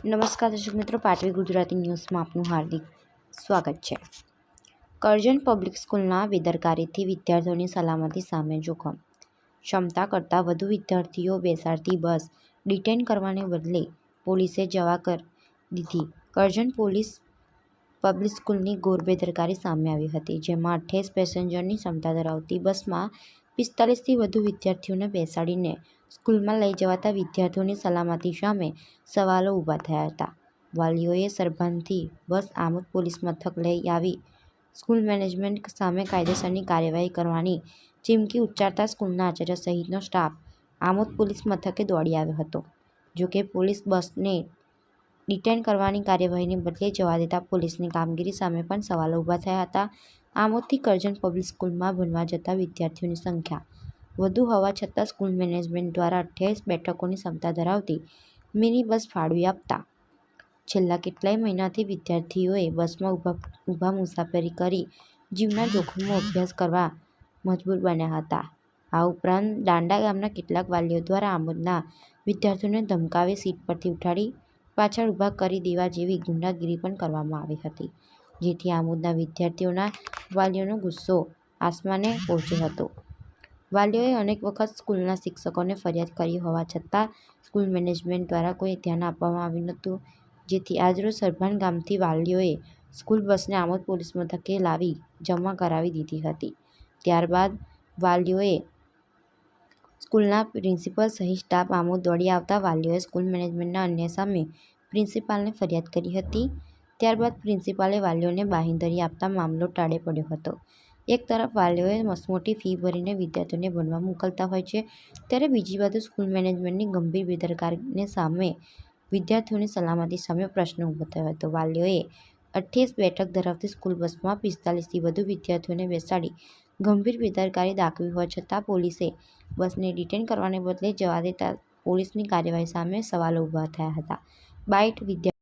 નમસ્કાર, દર્શક મિત્રો. પાટવી ગુજરાતી ન્યૂઝમાં આપનું હાર્દિક સ્વાગત છે. કરજણ પબ્લિક સ્કૂલના બેદરકારીથી વિદ્યાર્થીઓની સલામતી સામે જોખમ. ક્ષમતા કરતાં વધુ વિદ્યાર્થીઓ બેસાડતી બસ ડિટેન કરવાને બદલે પોલીસે જવા કર દીધી. કરજણ પોલીસ પબ્લિક સ્કૂલની ઘોર બેદરકારી સામે આવી હતી, જેમાં અઠ્યાવીસ પેસેન્જરની ક્ષમતા ધરાવતી બસમાં પિસ્તાલીસથી વધુ વિદ્યાર્થીઓને બેસાડીને સ્કૂલમાં લઈ જવાતા વિદ્યાર્થીઓની સલામતી સામે સવાલો ઊભા થયા હતા. વાલીઓએ સરભાનથી બસ આમોદ પોલીસ મથક લઈ આવી. સ્કૂલ મેનેજમેન્ટ સામે કાયદેસરની કાર્યવાહી કરવાની ચીમકી ઉચ્ચારતા સ્કૂલના આચાર્ય સહિતનો સ્ટાફ આમોદ પોલીસ મથકે દોડી આવ્યો હતો. જોકે પોલીસ બસને ડિટેન કરવાની કાર્યવાહીને બદલે જવા દેતા પોલીસની કામગીરી સામે પણ સવાલો ઊભા થયા હતા. આમોદથી કરજણ પબ્લિક સ્કૂલમાં ભણવા જતા વિદ્યાર્થીઓની સંખ્યા વધુ હોવા છતાં સ્કૂલ મેનેજમેન્ટ દ્વારા અઠ્યાવીસ બેઠકોની ક્ષમતા ધરાવતી મિની બસ ફાળવી આપતા છેલ્લા કેટલાય મહિનાથી વિદ્યાર્થીઓએ બસમાં ઊભા ઊભા મુસાફરી કરી જીવના જોખમમાં અભ્યાસ કરવા મજબૂર બન્યા હતા. આ ઉપરાંત દાંડા ગામના કેટલાક વાલીઓ દ્વારા આમોદના વિદ્યાર્થીઓને ધમકાવી સીટ પરથી ઉઠાડી પાછળ ઊભા કરી દેવા જેવી ગુંડાગીરી પણ કરવામાં આવી હતી, જેથી આમોદના વિદ્યાર્થીઓના વાલીઓનો ગુસ્સો આસમાને પહોંચ્યો હતો. વાલીઓએ અનેક વખત સ્કૂલના શિક્ષકોને ફરિયાદ કરી હોવા છતાં સ્કૂલ મેનેજમેન્ટ દ્વારા કોઈ ધ્યાન આપવામાં આવ્યું નહોતું, જેથી આજરોજ સરભાન ગામથી વાલીઓએ સ્કૂલ બસને આમોદ પોલીસ મથકે લાવી જમા કરાવી દીધી હતી. ત્યારબાદ વાલીઓએ સ્કૂલના પ્રિન્સિપલ સહિત સ્ટાફ આમોદ દોડી આવતા વાલીઓએ સ્કૂલ મેનેજમેન્ટના અન્ય સામે પ્રિન્સિપાલને ફરિયાદ કરી હતી. ત્યારબાદ પ્રિન્સિપાલે વાલીઓને બાંહેધરી આપતા મામલો ટાળે પડ્યો હતો. એક તરફ વાલીઓએ મસમોટી ફી ભરીને વિદ્યાર્થીઓને ભણવા મોકલતા હોય છે, ત્યારે બીજી બાજુ સ્કૂલ મેનેજમેન્ટની ગંભીર બેદરકારીને સામે વિદ્યાર્થીઓની સલામતી સામે પ્રશ્ન ઊભો થયો હતો. વાલીઓએ અઠ્યાવીસ બેઠક ધરાવતી સ્કૂલ બસમાં પિસ્તાલીસથી વધુ વિદ્યાર્થીઓને બેસાડી ગંભીર બેદરકારી દાખવી હોવા છતાં પોલીસે બસને ડિટેન કરવાને બદલે જવા દેતા પોલીસની કાર્યવાહી સામે સવાલો ઊભા થયા હતા. બાઇટ વિદ્યા